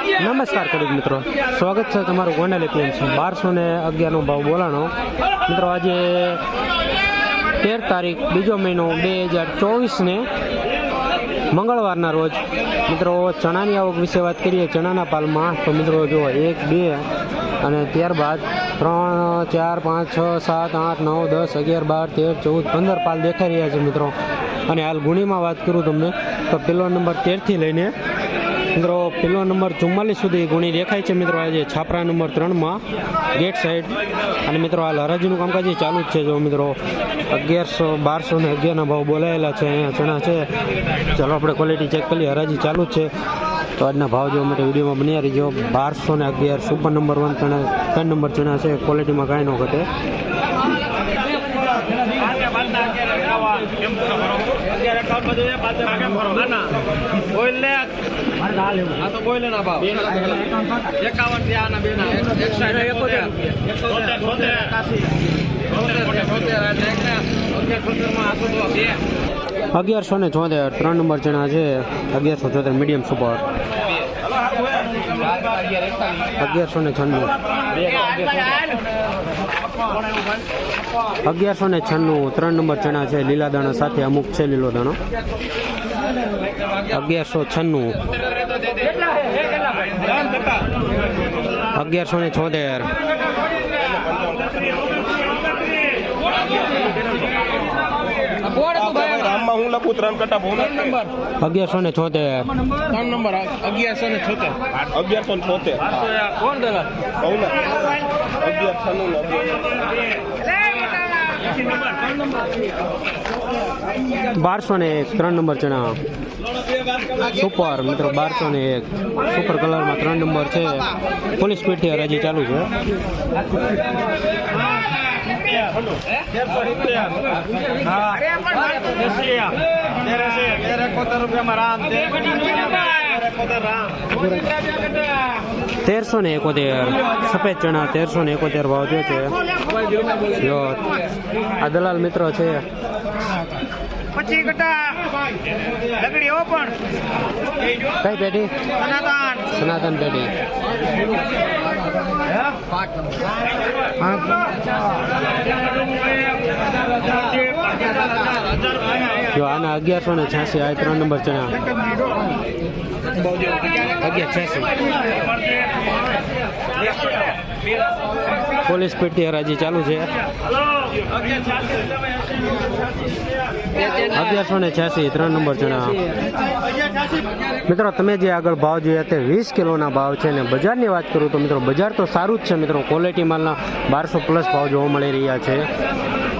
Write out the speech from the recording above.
નમસ્કાર ખેડૂત મિત્રો. સ્વાગત છે તમારું ગોંડલ એપીએમસી. બારસો ને અગિયારનો ભાવ બોલાણો. મિત્રો, આજે તેર તારીખ, બીજો મહિનો બે હજાર ચોવીસને મંગળવારના રોજ. મિત્રો, ચણાની આવક વિશે વાત કરીએ, ચણાના પાલમાં. તો મિત્રો જો એક, બે અને ત્યારબાદ ત્રણ, ચાર, પાંચ, છ, સાત, આઠ, નવ, દસ, અગિયાર, બાર, તેર, ચૌદ, પંદર પાલ દેખાઈ રહ્યા છે, મિત્રો. અને હાલ ગુણીમાં વાત કરું તમને, તો પેલો નંબર તેરથી લઈને મિત્રો પેલો નંબર ચુમ્માલીસ સુધી ગુણી દેખાય છે મિત્રો. આજે છાપરા નંબર ત્રણમાં ગેટ સાઈડ. અને મિત્રો, હાલ હરાજીનું કામકાજ ચાલુ જ છે. જો મિત્રો, અગિયારસો, બારસો ને અગિયારના ભાવ બોલાયેલા છે. અહીંયા ચણા છે. ચાલો, આપણે ક્વોલિટી ચેક કરીએ. હરાજી ચાલુ જ છે. તો આજના ભાવ જોવા માટે વિડીયોમાં બન્યા રહીજો. બારસો ને અગિયાર, સુપર નંબર વન ચણા, ત્રણ નંબર ચણા છે. ક્વોલિટીમાં કાંઈ ન ઘટે. અગિયારસો ને ચોતેર ત્રણ નંબર જણા છે અગિયારસો ચોતેર મીડિયમ સુપર અગિયારસો ને છન્નું. અગિયારસો ને છન્નું. ત્રણ નંબર ચણા છે. લીલા દાણા સાથે અમુક છે લીલો દાણો. અગિયારસો છન્નું. અગિયારસો ને છોતેર. રામમાં હું લખું ત્રણ કટા ભૂલ અગિયારસો ને છોતેર. ત્રણ નંબર. અગિયારસો ને છોતેર. અગિયારસો ને છોતેર. કોણ દલાલ કહું ને અગિયારસો નું બારસો ને એક ત્રણ નંબર ચણા સુપર મિત્રો બારસો ને એક સુપર કલરમાં ત્રણ નંબર છે. પોલીસ પીઠી હરાજી ચાલુ છે. તેરસો ને એકોતેર, સફેદ ચણા તેરસો ને એકોતેર ભાવ થયો છે. જો આ દલાલ મિત્રો છે. પછી કટા લગડી ઓપન કઈ પેઢી? સનાતન. સનાતન પેઢી. જો આના અગિયારસો ને છ્યાસી આ ત્રણ નંબર ચણા. અગિયાર છ્યાસી. પોલીસ પેટી હરાજી ચાલુ છે. અગિયારસો ને છ્યાસી, ત્રણ નંબર જણા. મિત્રો, તમે જે આગળ ભાવ જોયા તે વીસ કિલોના ભાવ છે ને બજારની વાત કરું તો મિત્રો, બજાર તો સારું જ છે મિત્રો. ક્વોલિટી માલના બારસો પ્લસ ભાવ જોવા મળી રહ્યા છે.